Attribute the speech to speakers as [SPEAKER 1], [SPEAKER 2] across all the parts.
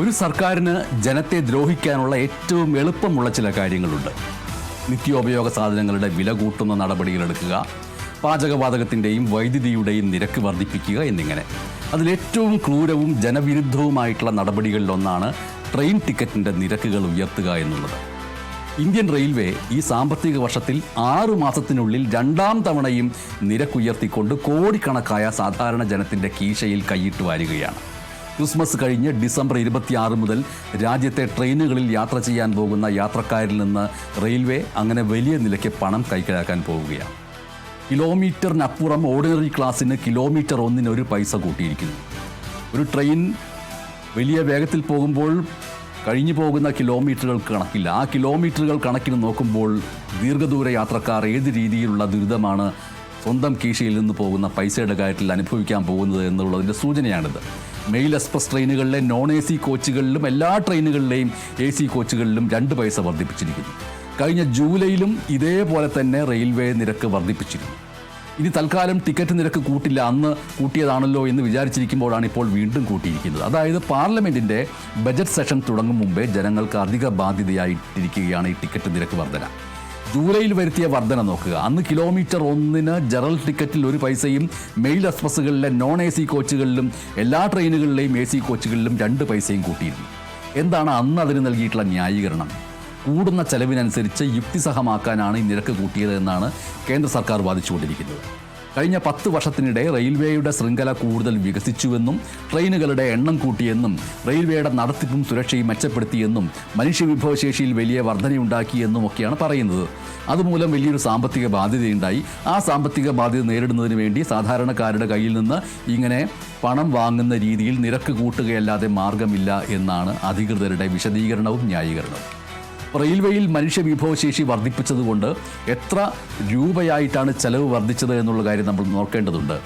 [SPEAKER 1] ഒരു സർക്കാരിന് ജനത്തെ ദ്രോഹിക്കാനുള്ള ഏറ്റവും എളുപ്പമുള്ള ചില കാര്യങ്ങളുണ്ട്. നിത്യോപയോഗ സാധനങ്ങളുടെ വില കൂട്ടുന്ന നടപടികളെടുക്കുക പാചകവാതകത്തിന്റെയും വൈദ്യുതിയുടെയും നിരക്ക് വർദ്ധിപ്പിക്കുക എന്നിങ്ങനെ. അതിലേറ്റവും ക്രൂരവും ജനവിരുദ്ധവുമായിട്ടുള്ള നടപടികളിലൊന്നാണ് ട്രെയിൻ ടിക്കറ്റിന്റെ നിരക്കുകൾ ഉയർത്തുക എന്നുള്ളത്. ഇന്ത്യൻ റെയിൽവേ ഈ സാമ്പത്തിക വർഷത്തിൽ ആറു മാസത്തിനുള്ളിൽ രണ്ടാം തവണയും നിരക്കുയർത്തിക്കൊണ്ട് കോടിക്കണക്കായ സാധാരണ ജനത്തിന്റെ കീശയിൽ കൈയിട്ട് വാരുകയാണ്. ക്രിസ്മസ് കഴിഞ്ഞ് ഡിസംബർ ഇരുപത്തിയാറ് മുതൽ രാജ്യത്തെ ട്രെയിനുകളിൽ യാത്ര ചെയ്യാൻ പോകുന്ന യാത്രക്കാരിൽ നിന്ന് റെയിൽവേ അങ്ങനെ വലിയ നിലയ്ക്ക് പണം കൈക്കലാക്കാൻ പോവുകയാണ്. കിലോമീറ്ററിനപ്പുറം ഓർഡിനറി ക്ലാസ്സിന് കിലോമീറ്റർ ഒന്നിന് ഒരു പൈസ കൂട്ടിയിരിക്കുന്നു. ഒരു ട്രെയിൻ വലിയ വേഗത്തിൽ പോകുമ്പോൾ കഴിഞ്ഞു പോകുന്ന കിലോമീറ്ററുകൾ കണക്കില്ല. ആ കിലോമീറ്ററുകൾ കണക്കിന് നോക്കുമ്പോൾ ദീർഘദൂര യാത്രക്കാർ ഏത് രീതിയിലുള്ള ദുരിതമാണ് സ്വന്തം കീശയിൽ നിന്ന് പോകുന്ന പൈസയുടെ കാര്യത്തിൽ അനുഭവിക്കാൻ പോകുന്നത് എന്നുള്ളതിന്റെ സൂചനയാണിത്. മെയിൽ എക്സ്പ്രസ് ട്രെയിനുകളിലെ നോൺ എ സി കോച്ചുകളിലും എല്ലാ ട്രെയിനുകളിലെയും എ സി കോച്ചുകളിലും രണ്ട് പൈസ വർദ്ധിപ്പിച്ചിരിക്കുന്നു. കഴിഞ്ഞ ജൂലൈയിലും ഇതേപോലെ തന്നെ റെയിൽവേ നിരക്ക് വർദ്ധിപ്പിച്ചിരുന്നു. ഇനി തൽക്കാലം ടിക്കറ്റ് നിരക്ക് കൂട്ടില്ല അന്ന് കൂട്ടിയതാണല്ലോ എന്ന് വിചാരിച്ചിരിക്കുമ്പോഴാണ് ഇപ്പോൾ വീണ്ടും കൂട്ടിയിരിക്കുന്നത്. അതായത് പാർലമെന്റിന്റെ ബജറ്റ് സെഷൻ തുടങ്ങും മുമ്പേ ജനങ്ങൾക്ക് അധിക ബാധ്യതയായിട്ടിരിക്കുകയാണ് ഈ ടിക്കറ്റ് നിരക്ക് വർധന. ജൂലൈയിൽ വരുത്തിയ വർധന നോക്കുക. അന്ന് കിലോമീറ്റർ ഒന്നിന് ജനറൽ ടിക്കറ്റിൽ ഒരു പൈസയും മെയിൽ എക്സ്പ്രസ്സുകളിലെ നോൺ എ സി കോച്ചുകളിലും എല്ലാ ട്രെയിനുകളിലെയും എ സി കോച്ചുകളിലും രണ്ട് പൈസയും കൂട്ടിയിരുന്നു. എന്താണ് അന്ന് അതിന് നൽകിയിട്ടുള്ള ന്യായീകരണം? കൂടുന്ന ചെലവിനനുസരിച്ച് യുക്തിസഹമാക്കാനാണ് ഈ നിരക്ക് കൂട്ടിയത് എന്നാണ് കേന്ദ്ര സർക്കാർ വാദിച്ചുകൊണ്ടിരിക്കുന്നത്. കഴിഞ്ഞ പത്ത് വർഷത്തിനിടെ റെയിൽവേയുടെ ശൃംഖല കൂടുതൽ വികസിച്ചുവെന്നും ട്രെയിനുകളുടെ എണ്ണം കൂട്ടിയെന്നും റെയിൽവേയുടെ നടത്തിപ്പും സുരക്ഷയും മെച്ചപ്പെടുത്തിയെന്നും മനുഷ്യ വിഭവശേഷിയിൽ വലിയ വർധനയുണ്ടാക്കിയെന്നും ഒക്കെയാണ് പറയുന്നത്. അതുമൂലം വലിയൊരു സാമ്പത്തിക ബാധ്യതയുണ്ടായി. ആ സാമ്പത്തിക ബാധ്യത നേരിടുന്നതിന് വേണ്ടി സാധാരണക്കാരുടെ കയ്യിൽ നിന്ന് ഇങ്ങനെ പണം വാങ്ങുന്ന രീതിയിൽ നിരക്ക് കൂട്ടുകയല്ലാതെ മാർഗമില്ല എന്നാണ് അധികൃതരുടെ വിശദീകരണവും ന്യായീകരണവും. റെയിൽവേയിൽ മനുഷ്യ വിഭവശേഷി വർദ്ധിപ്പിച്ചതുകൊണ്ട് എത്ര രൂപയായിട്ടാണ് ചെലവ് വർദ്ധിച്ചത് എന്നുള്ള കാര്യം നമ്മൾ നോക്കേണ്ടതുണ്ട്.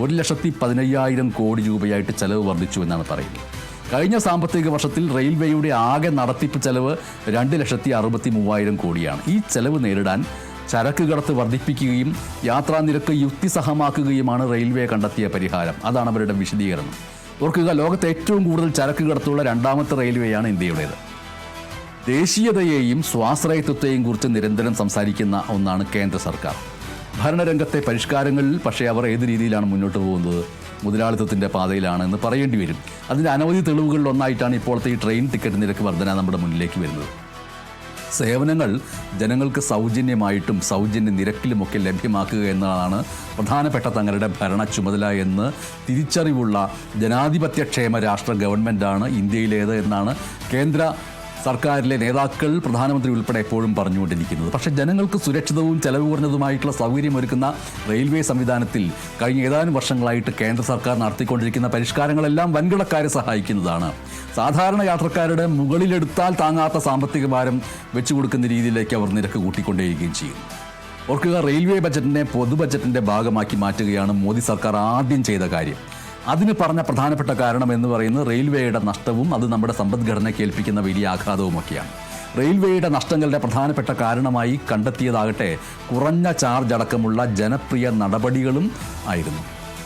[SPEAKER 1] ഒരു ലക്ഷത്തി പതിനയ്യായിരം കോടി രൂപയായിട്ട് ചെലവ് വർദ്ധിച്ചു എന്നാണ് പറയുന്നത്. കഴിഞ്ഞ സാമ്പത്തിക വർഷത്തിൽ റെയിൽവേയുടെ ആകെ നടത്തിപ്പ് ചെലവ് രണ്ട് ലക്ഷത്തി അറുപത്തി മൂവായിരം കോടിയാണ്. ഈ ചെലവ് നേരിടാൻ ചരക്ക് കടത്ത് വർദ്ധിപ്പിക്കുകയും യാത്രാ നിരക്ക് യുക്തിസഹമാക്കുകയുമാണ് റെയിൽവേ കണ്ടെത്തിയ പരിഹാരം. അതാണ് അവരുടെ വിശദീകരണം. ഓർക്കുക ലോകത്തെ ഏറ്റവും കൂടുതൽ ചരക്ക് കടത്തുള്ള രണ്ടാമത്തെ റെയിൽവേയാണ് ഇന്ത്യയുടേത്. ദേശീയതയെയും സ്വാശ്രയത്വത്തെയും കുറിച്ച് നിരന്തരം സംസാരിക്കുന്ന ഒന്നാണ് കേന്ദ്ര സർക്കാർ. ഭരണരംഗത്തെ പരിഷ്കാരങ്ങളിൽ പക്ഷേ അവർ ഏത് രീതിയിലാണ് മുന്നോട്ട് പോകുന്നത്? മുതലാളിത്തത്തിന്റെ പാതയിലാണ് എന്ന് പറയേണ്ടി വരും. അതിന്റെ അനവധി തെളിവുകളിൽ ഒന്നായിട്ടാണ് ഇപ്പോഴത്തെ ഈ ട്രെയിൻ ടിക്കറ്റ് നിരക്ക് വർധന നമ്മുടെ മുന്നിലേക്ക് വരുന്നത്. സേവനങ്ങൾ ജനങ്ങൾക്ക് സൗജന്യമായിട്ടും സൗജന്യ നിരക്കിലുമൊക്കെ ലഭ്യമാക്കുക എന്നതാണ് പ്രധാനപ്പെട്ട തങ്ങളുടെ ഭരണ ചുമതല എന്ന് തിരിച്ചറിവുള്ള ജനാധിപത്യക്ഷേമ രാഷ്ട്ര ഗവൺമെന്റാണ് ഇന്ത്യയിലേത് എന്നാണ് കേന്ദ്ര സർക്കാരിലെ നേതാക്കൾ പ്രധാനമന്ത്രി ഉൾപ്പെടെ എപ്പോഴും പറഞ്ഞുകൊണ്ടിരിക്കുന്നത്. പക്ഷേ ജനങ്ങൾക്ക് സുരക്ഷിതവും ചെലവ് കുറഞ്ഞതുമായിട്ടുള്ള സൗകര്യം ഒരുക്കുന്ന റെയിൽവേ സംവിധാനത്തിൽ കഴിഞ്ഞ ഏതാനും വർഷങ്ങളായിട്ട് കേന്ദ്ര സർക്കാർ നടത്തിക്കൊണ്ടിരിക്കുന്ന പരിഷ്കാരങ്ങളെല്ലാം വൻകിടക്കാരെ സഹായിക്കുന്നതാണ്. സാധാരണ യാത്രക്കാരുടെ മുകളിലെടുത്താൽ താങ്ങാത്ത സാമ്പത്തിക ഭാരം വെച്ചു കൊടുക്കുന്ന രീതിയിലേക്ക് അവർ നിരക്ക് കൂട്ടിക്കൊണ്ടേയിരിക്കുകയും ചെയ്യും. ഓർക്കുക റെയിൽവേ ബജറ്റിനെ പൊതു ബജറ്റിന്റെ ഭാഗമാക്കി മാറ്റുകയാണ് മോദി സർക്കാർ ആദ്യം ചെയ്ത കാര്യം. അതിന് പറഞ്ഞ പ്രധാനപ്പെട്ട കാരണം എന്ന് പറയുന്നത് റെയിൽവേയുടെ നഷ്ടവും അത് നമ്മുടെ സമ്പദ്ഘടനയ്ക്ക് ഏൽപ്പിക്കുന്ന വലിയ ആഘാതവുമൊക്കെയാണ്. റെയിൽവേയുടെ നഷ്ടങ്ങളുടെ പ്രധാനപ്പെട്ട കാരണമായി കണ്ടെത്തിയതാകട്ടെ കുറഞ്ഞ ചാർജ് അടക്കമുള്ള ജനപ്രിയ നടപടികളും ആയിരുന്നു.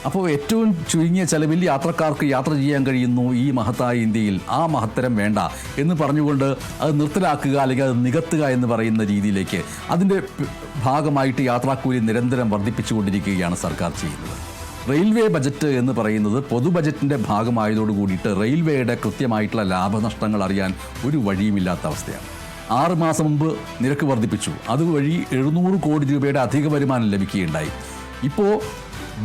[SPEAKER 1] അപ്പോൾ ഏറ്റവും ചുരുങ്ങിയ ചെലവിൽ യാത്രക്കാർക്ക് യാത്ര ചെയ്യാൻ കഴിയുന്നു ഈ മഹത്തായ ഇന്ത്യയിൽ. ആ മഹത്തരം വേണ്ട എന്ന് പറഞ്ഞുകൊണ്ട് അത് നിർത്തലാക്കുക അല്ലെങ്കിൽ അത് നികത്തുക എന്ന് പറയുന്ന രീതിയിലേക്ക് അതിന്റെ ഭാഗമായിട്ട് യാത്രാക്കൂലി നിരന്തരം വർദ്ധിപ്പിച്ചുകൊണ്ടിരിക്കുകയാണ് സർക്കാർ ചെയ്യുന്നത്. റെയിൽവേ ബജറ്റ് എന്ന് പറയുന്നത് പൊതു ബജറ്റിന്റെ ഭാഗമായതോട് കൂടിയിട്ട് റെയിൽവേയുടെ കൃത്യമായിട്ടുള്ള ലാഭനഷ്ടങ്ങൾ അറിയാൻ ഒരു വഴിയുമില്ലാത്ത അവസ്ഥയാണ്. ആറ് മാസം മുമ്പ് നിരക്ക് വർദ്ധിപ്പിച്ചു. അതുവഴി എഴുന്നൂറ് കോടി രൂപയുടെ അധിക വരുമാനം ലഭിക്കുകയുണ്ടായി. ഇപ്പോൾ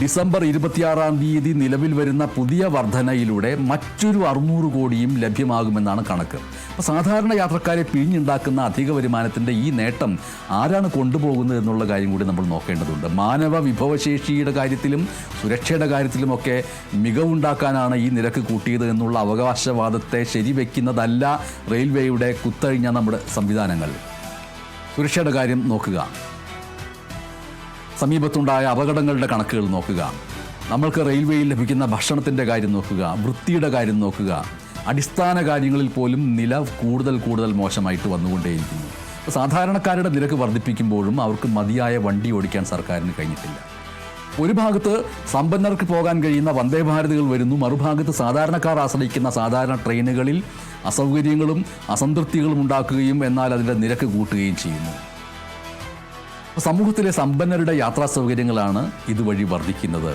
[SPEAKER 1] ഡിസംബർ ഇരുപത്തിയാറാം തീയതി നിലവിൽ വരുന്ന പുതിയ വർധനയിലൂടെ മറ്റൊരു അറുന്നൂറ് കോടിയും ലഭ്യമാകുമെന്നാണ് കണക്ക്. സാധാരണ യാത്രക്കാരെ പിഴിഞ്ഞുണ്ടാക്കുന്ന അധിക വരുമാനത്തിന്റെ ഈ നേട്ടം ആരാണ് കൊണ്ടുപോകുന്നത് എന്നുള്ള കാര്യം കൂടി നമ്മൾ നോക്കേണ്ടതുണ്ട്. മാനവ വിഭവശേഷിയുടെ കാര്യത്തിലും സുരക്ഷയുടെ കാര്യത്തിലുമൊക്കെ മികവുണ്ടാക്കാനാണ് ഈ നിരക്ക് കൂട്ടിയത് എന്നുള്ള അവകാശവാദത്തെ ശരിവെക്കുന്നതല്ല റെയിൽവേയുടെ കുത്തഴിഞ്ഞ നമ്മുടെ സംവിധാനങ്ങൾ. സുരക്ഷയുടെ കാര്യം നോക്കുക. സമീപത്തുണ്ടായ അപകടങ്ങളുടെ കണക്കുകൾ നോക്കുക. നമ്മൾക്ക് റെയിൽവേയിൽ ലഭിക്കുന്ന ഭക്ഷണത്തിന്റെ കാര്യം നോക്കുക. വൃത്തിയുടെ കാര്യം നോക്കുക. അടിസ്ഥാന കാര്യങ്ങളിൽ പോലും നില കൂടുതൽ കൂടുതൽ മോശമായിട്ട് വന്നുകൊണ്ടേയിരിക്കുന്നു. സാധാരണക്കാരുടെ നിരക്ക് വർദ്ധിപ്പിക്കുമ്പോഴും അവർക്ക് മതിയായ വണ്ടി ഓടിക്കാൻ സർക്കാരിന് കഴിഞ്ഞിട്ടില്ല. ഒരു ഭാഗത്ത് സമ്പന്നർക്ക് പോകാൻ കഴിയുന്ന വന്ദേ ഭാരതികൾ വരുന്നു മറുഭാഗത്ത് സാധാരണക്കാർ ആശ്രയിക്കുന്ന സാധാരണ ട്രെയിനുകളിൽ അസൗകര്യങ്ങളും അസംതൃപ്തികളും ഉണ്ടാക്കുകയും എന്നാൽ അതിന്റെ നിരക്ക് കൂട്ടുകയും ചെയ്യുന്നു. സമൂഹത്തിലെ സമ്പന്നരുടെ യാത്രാ സൗകര്യങ്ങളാണ് ഇതുവഴി വർദ്ധിക്കുന്നത്.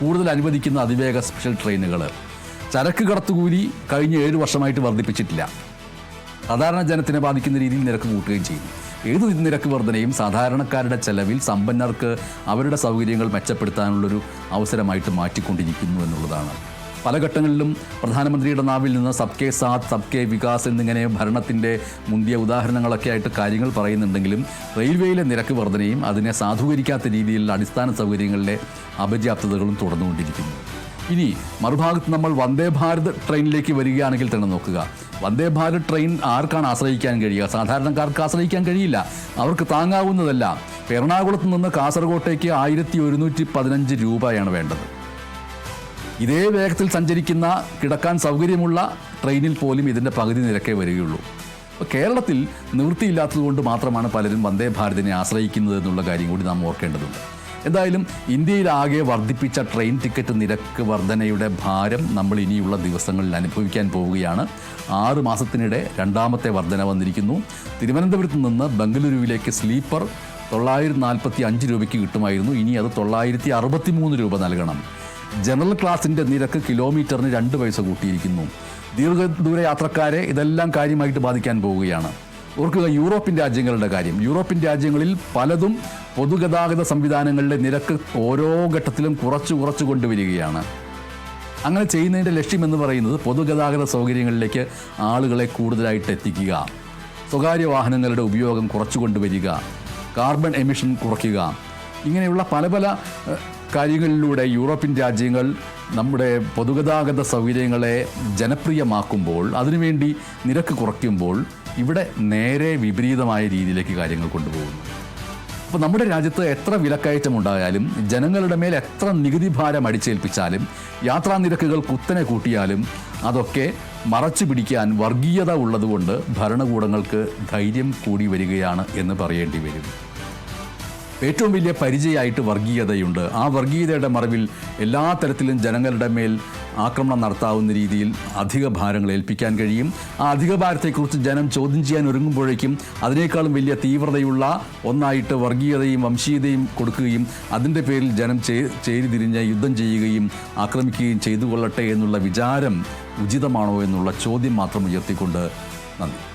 [SPEAKER 1] കൂടുതൽ അനുവദിക്കുന്ന അതിവേഗ സ്പെഷ്യൽ ട്രെയിനുകൾ ചരക്ക് കടത്തുകൂലി കഴിഞ്ഞ ഏഴ് വർഷമായിട്ട് വർദ്ധിപ്പിച്ചിട്ടില്ല. സാധാരണ ജനത്തിനെ ബാധിക്കുന്ന രീതിയിൽ നിരക്ക് കൂട്ടുകയും ചെയ്യും. ഏത് നിരക്ക് വർധനയും സാധാരണക്കാരുടെ ചെലവിൽ സമ്പന്നർക്ക് അവരുടെ സൗകര്യങ്ങൾ മെച്ചപ്പെടുത്താനുള്ളൊരു അവസരമായിട്ട് മാറ്റിക്കൊണ്ടിരിക്കുന്നു എന്നുള്ളതാണ്. പല ഘട്ടങ്ങളിലും പ്രധാനമന്ത്രിയുടെ നാവിൽ നിന്ന് സബ് കെ സാത്ത് സബ്കെ വികാസ് എന്നിങ്ങനെ ഭരണത്തിന്റെ മുന്തിയ ഉദാഹരണങ്ങളൊക്കെ ആയിട്ട് കാര്യങ്ങൾ പറയുന്നുണ്ടെങ്കിലും റെയിൽവേയിലെ നിരക്ക് വർധനയും അതിനെ സാധൂകരിക്കാത്ത രീതിയിലുള്ള അടിസ്ഥാന സൗകര്യങ്ങളിലെ അപര്യാപ്തതകളും തുടർന്നുകൊണ്ടിരിക്കുന്നു. ഇനി മറുഭാഗത്ത് നമ്മൾ വന്ദേ ഭാരത് ട്രെയിനിലേക്ക് വരികയാണെങ്കിൽ തന്നെ നോക്കുക. വന്ദേ ഭാരത് ട്രെയിൻ ആർക്കാണ് ആശ്രയിക്കാൻ കഴിയുക? സാധാരണക്കാർക്ക് ആശ്രയിക്കാൻ കഴിയില്ല. അവർക്ക് താങ്ങാവുന്നതല്ല. എറണാകുളത്ത് നിന്ന് കാസർഗോട്ടേക്ക് ആയിരത്തി ഒരുന്നൂറ്റി പതിനഞ്ച് രൂപയാണ് വേണ്ടത്. ഇതേ വേഗത്തിൽ സഞ്ചരിക്കുന്ന കിടക്കാൻ സൗകര്യമുള്ള ട്രെയിനിൽ പോലും ഇതിന്റെ പകുതി നിരക്കേ വരികയുള്ളൂ. അപ്പോൾ കേരളത്തിൽ നിവൃത്തിയില്ലാത്തതുകൊണ്ട് മാത്രമാണ് പലരും വന്ദേ ഭാരതിനെ ആശ്രയിക്കുന്നത് എന്നുള്ള കാര്യം കൂടി നാം ഓർക്കേണ്ടതുണ്ട്. എന്തായാലും ഇന്ത്യയിലാകെ വർദ്ധിപ്പിച്ച ട്രെയിൻ ടിക്കറ്റ് നിരക്ക് വർധനയുടെ ഭാരം നമ്മൾ ഇനിയുള്ള ദിവസങ്ങളിൽ അനുഭവിക്കാൻ പോവുകയാണ്. ആറ് മാസത്തിനിടെ രണ്ടാമത്തെ വർധന വന്നിരിക്കുന്നു. തിരുവനന്തപുരത്ത് നിന്ന് ബംഗളൂരുവിലേക്ക് സ്ലീപ്പർ തൊള്ളായിരത്തി നാൽപ്പത്തി അഞ്ച് രൂപയ്ക്ക് കിട്ടുമായിരുന്നു. ഇനി അത് തൊള്ളായിരത്തി അറുപത്തി മൂന്ന് രൂപ നൽകണം. ജനറൽ ക്ലാസിന്റെ നിരക്ക് കിലോമീറ്ററിന് രണ്ട് പൈസ കൂട്ടിയിരിക്കുന്നു. ദീർഘദൂര യാത്രക്കാരെ ഇതെല്ലാം കാര്യമായിട്ട് ബാധിക്കാൻ പോവുകയാണ്. ഓർക്കുക യൂറോപ്യൻ രാജ്യങ്ങളുടെ കാര്യം. യൂറോപ്യൻ രാജ്യങ്ങളിൽ പലതും പൊതുഗതാഗത സംവിധാനങ്ങളുടെ നിരക്ക് ഓരോ ഘട്ടത്തിലും കുറച്ച് കുറച്ച് കൊണ്ടുവരികയാണ്. അങ്ങനെ ചെയ്യുന്നതിന്റെ ലക്ഷ്യം എന്ന് പറയുന്നത് പൊതുഗതാഗത സൗകര്യങ്ങളിലേക്ക് ആളുകളെ കൂടുതലായിട്ട് എത്തിക്കുക സ്വകാര്യ വാഹനങ്ങളുടെ ഉപയോഗം കുറച്ചു കൊണ്ടുവരിക കാർബൺ എമിഷൻ കുറയ്ക്കുക. ഇങ്ങനെയുള്ള പല പല കാര്യങ്ങളിലൂടെ യൂറോപ്യൻ രാജ്യങ്ങൾ നമ്മുടെ പൊതുഗതാഗത സൗകര്യങ്ങളെ ജനപ്രിയമാക്കുമ്പോൾ അതിനുവേണ്ടി നിരക്ക് കുറയ്ക്കുമ്പോൾ ഇവിടെ നേരെ വിപരീതമായ രീതിയിലേക്ക് കാര്യങ്ങൾ കൊണ്ടുപോകുന്നു. അപ്പോൾ നമ്മുടെ രാജ്യത്ത് എത്ര വിലക്കയറ്റം ഉണ്ടായാലും ജനങ്ങളുടെ മേൽ എത്ര നികുതി ഭാരം അടിച്ചേൽപ്പിച്ചാലും യാത്രാ നിരക്കുകൾ കുത്തനെ കൂട്ടിയാലും അതൊക്കെ മറച്ചു പിടിക്കാൻ വർഗീയത ഉള്ളതുകൊണ്ട് ഭരണകൂടങ്ങൾക്ക് ധൈര്യം കൂടി വരികയാണ് എന്ന് പറയേണ്ടി വരും. ഏറ്റവും വലിയ പരിചയമായിട്ട് വർഗീയതയുണ്ട്. ആ വർഗീയതയുടെ മറവിൽ എല്ലാ തരത്തിലും ജനങ്ങളുടെ മേൽ ആക്രമണം നടത്താവുന്ന രീതിയിൽ അധിക ഭാരങ്ങൾ ഏൽപ്പിക്കാൻ കഴിയും. ആ അധിക ഭാരത്തെക്കുറിച്ച് ജനം ചോദ്യം ചെയ്യാൻ ഒരുങ്ങുമ്പോഴേക്കും അതിനേക്കാളും വലിയ തീവ്രതയുള്ള ഒന്നായിട്ട് വർഗീയതയും വംശീയതയും കൊടുക്കുകയും അതിന്റെ പേരിൽ ജനം ചേ ചേരിതിരിഞ്ഞ് യുദ്ധം ചെയ്യുകയും ആക്രമിക്കുകയും ചെയ്തു കൊള്ളട്ടെ എന്നുള്ള വിചാരം ഉചിതമാണോ എന്നുള്ള ചോദ്യം മാത്രം ഉയർത്തിക്കൊണ്ട് നന്ദി.